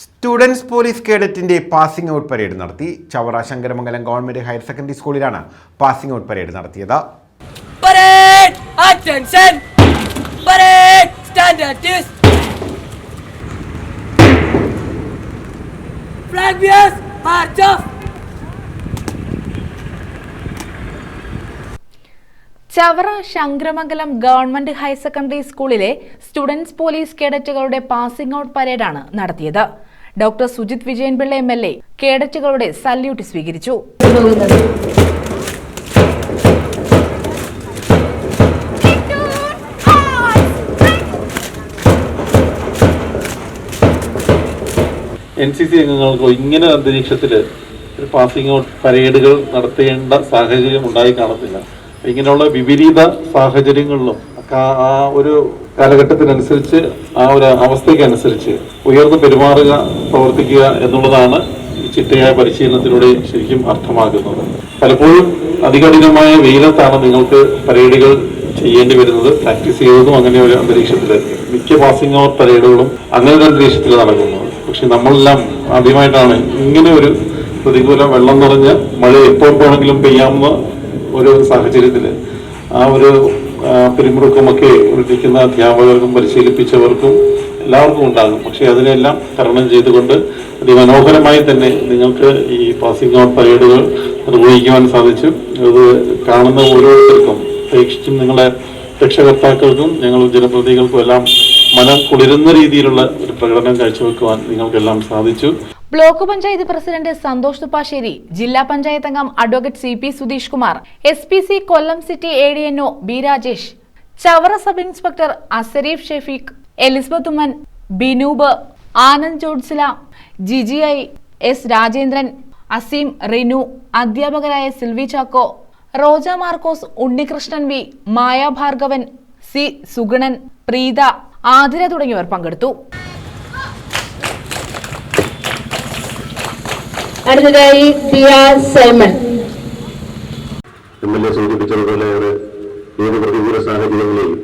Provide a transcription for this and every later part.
Students police കേഡറ്റിന്റെ passing out parade നടത്തി. Chavara Sankaramangalam government higher secondary സ്കൂളിലാണ് passing out parade നടത്തിയത്! Flag bears, march off! Chavara Sankaramangalam government higher secondary സ്കൂളിലെ students police കേഡറ്റുകളുടെ passing out പരേഡാണ് നടത്തിയത്. Doctor Sujith Vijayanpillai M L A കേഡറ്റുകളുടെ salute സ്വീകരിച്ചു. N C C അംഗങ്ങൾക്കോ ഇങ്ങനെ അന്തരീക്ഷത്തിൽ ഒരു പാസിംഗ് ഔട്ട് പരേഡുകൾ നടത്തേണ്ട സാഹചര്യം ഉണ്ടായി കാണത്തില്ല. ഇങ്ങനെയുള്ള വിപരീത സാഹചര്യങ്ങളിലും ആ- ഒരു കാലഘട്ടത്തിനനുസരിച്ച് ആ ഒരു അവസ്ഥയ്ക്കനുസരിച്ച് ഉയർന്നു പെരുമാറുക പ്രവർത്തിക്കുക എന്നുള്ളതാണ് ഈ ചിട്ടയായ പരിശീലനത്തിലൂടെ ശരിക്കും അർത്ഥമാക്കുന്നത്. പലപ്പോഴും അതികഠിനമായ വെയിലത്താണ് നിങ്ങൾക്ക് പരേഡുകൾ ചെയ്യേണ്ടി വരുന്നത്. പ്രാക്ടീസ് ചെയ്തതും അങ്ങനെ ഒരു അന്തരീക്ഷത്തിൽ മിക്ക പാസിംഗ് ഔട്ട് പരേഡുകളും അങ്ങനെ ഒരു അന്തരീക്ഷത്തിൽ നടക്കുന്നത് പക്ഷെ നമ്മളെല്ലാം ആദ്യമായിട്ടാണ് ഇങ്ങനെ ഒരു പ്രതികൂല വെള്ളം നിറഞ്ഞ് മഴ എപ്പോൾ വേണമെങ്കിലും പെയ്യാവുന്ന ഒരു സാഹചര്യത്തിൽ ആ ഒരു പിരിമുറുക്കമൊക്കെ ഒഴിപ്പിക്കുന്ന അധ്യാപകർക്കും പരിശീലിപ്പിച്ചവർക്കും എല്ലാവർക്കും ഉണ്ടാകും. പക്ഷേ അതിനെല്ലാം തരണം ചെയ്തുകൊണ്ട് അതിമനോഹരമായി തന്നെ നിങ്ങൾക്ക് ഈ പാസിംഗ് ഔട്ട് പരേഡുകൾ നിർവഹിക്കുവാൻ സാധിച്ചു. അത് കാണുന്ന ഓരോരുത്തർക്കും പ്രേക്ഷിച്ചും നിങ്ങളെ രക്ഷകർത്താക്കൾക്കും ഞങ്ങൾ ജനപ്രതിനിധികൾക്കും എല്ലാം മനം കുളിരുന്ന രീതിയിലുള്ള ഒരു പ്രകടനം കാഴ്ചവെക്കുവാൻ നിങ്ങൾക്കെല്ലാം സാധിച്ചു. ബ്ലോക്ക് പഞ്ചായത്ത് പ്രസിഡന്റ് സന്തോഷ് തുപ്പാശ്ശേരി ജില്ലാ പഞ്ചായത്ത് അംഗം advocate C P Sudheesh Kumar S P C Kollam city A D N O B Rajesh Chavara sub inspector Asarif Shafeeq Elizabeth Oommen Binoob Anand Jodsila Giji I S Rajendran Azeem Rinu അധ്യാപകരായ Silvi Chacko Roja Markose Unnikrishnan V Maya Bhargavan C Suganan Preetha Athira തുടങ്ങിയവർ പങ്കെടുത്തു. അടുത്തതായി Diya Simon. M L A സൂചിപ്പിച്ചതുപോലെ ഏത് പ്രതികൂല സാഹചര്യങ്ങളെയും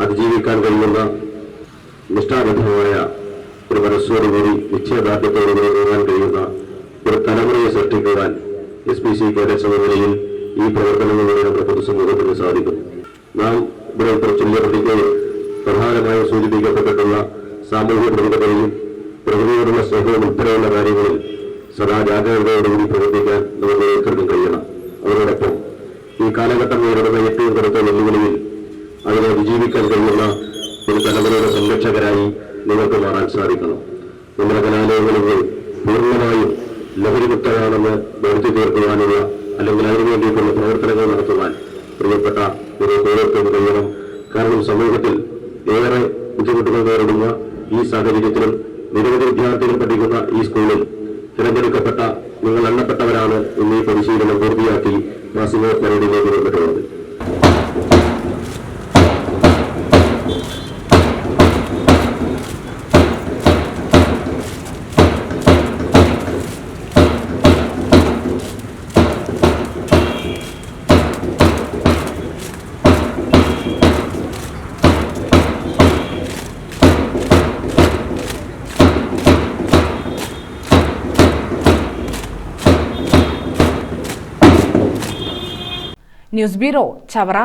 അതിജീവിക്കാൻ കഴിയുന്ന നിഷ്ഠാബദ്ധമായ ഒരു മനസ്സോടുകൂടി നിശ്ചയദാർഢ്യത്തോടുകൂടി നീങ്ങാൻ കഴിയുന്ന ഒരു തലമുറയെ സൃഷ്ടിക്കുവാൻ എസ് പി സി എന്ന നിലയിൽ ഈ പ്രവർത്തനങ്ങളിലൂടെ നമ്മുടെ പൊതുസമൂഹത്തിന് സാധിക്കും നാം ഇവിടെ പ്രതിജ്ഞയിൽ പ്രധാനമായും സൂചിപ്പിക്കപ്പെട്ടിട്ടുള്ള സാമൂഹ്യ പ്രതിബദ്ധതയും പ്രകൃതിയോടുള്ള സ്നേഹവും ഉൾപ്പെടെയുള്ള കാര്യങ്ങളിൽ സദാ പ്രവർത്തിക്കാൻ നമുക്ക് ഓരോരുത്തർക്കും കഴിയണം. അതോടൊപ്പം ഈ കാലഘട്ടം നേരിടുന്ന ഏറ്റവും കടുത്ത വെല്ലുവിളിയിൽ അതിനെ അതിജീവിക്കാൻ കഴിയുന്ന ഒരു തലമുറയുടെ സംരക്ഷകരായി നിങ്ങൾക്ക് മാറാൻ സാധിക്കണം. നമ്മുടെ കലാലയങ്ങളിൽ പൂർണമായും ലഹരിമുക്തരാണെന്ന് വരുത്തി തീർക്കുവാനുള്ള അല്ലെങ്കിൽ അതിനു വേണ്ടിയിട്ടുള്ള പ്രവർത്തനങ്ങൾ നടത്തുവാൻ പ്രിയപ്പെട്ട ഒരു ഓരോരുത്തരും കഴിയണം കാരണം സമൂഹത്തിൽ ഏറെ ബുദ്ധിമുട്ടുകൾ നേരിടുന്ന ഈ സാഹചര്യത്തിലും നിരവധി വിദ്യാർത്ഥികൾ പഠിക്കുന്ന ഈ സ്കൂളിൽ തിരഞ്ഞെടുക്കപ്പെട്ട നിങ്ങൾ എണ്ണപ്പെട്ടവരാണ് ന്യൂസ് ബ്യൂറോ ചവറ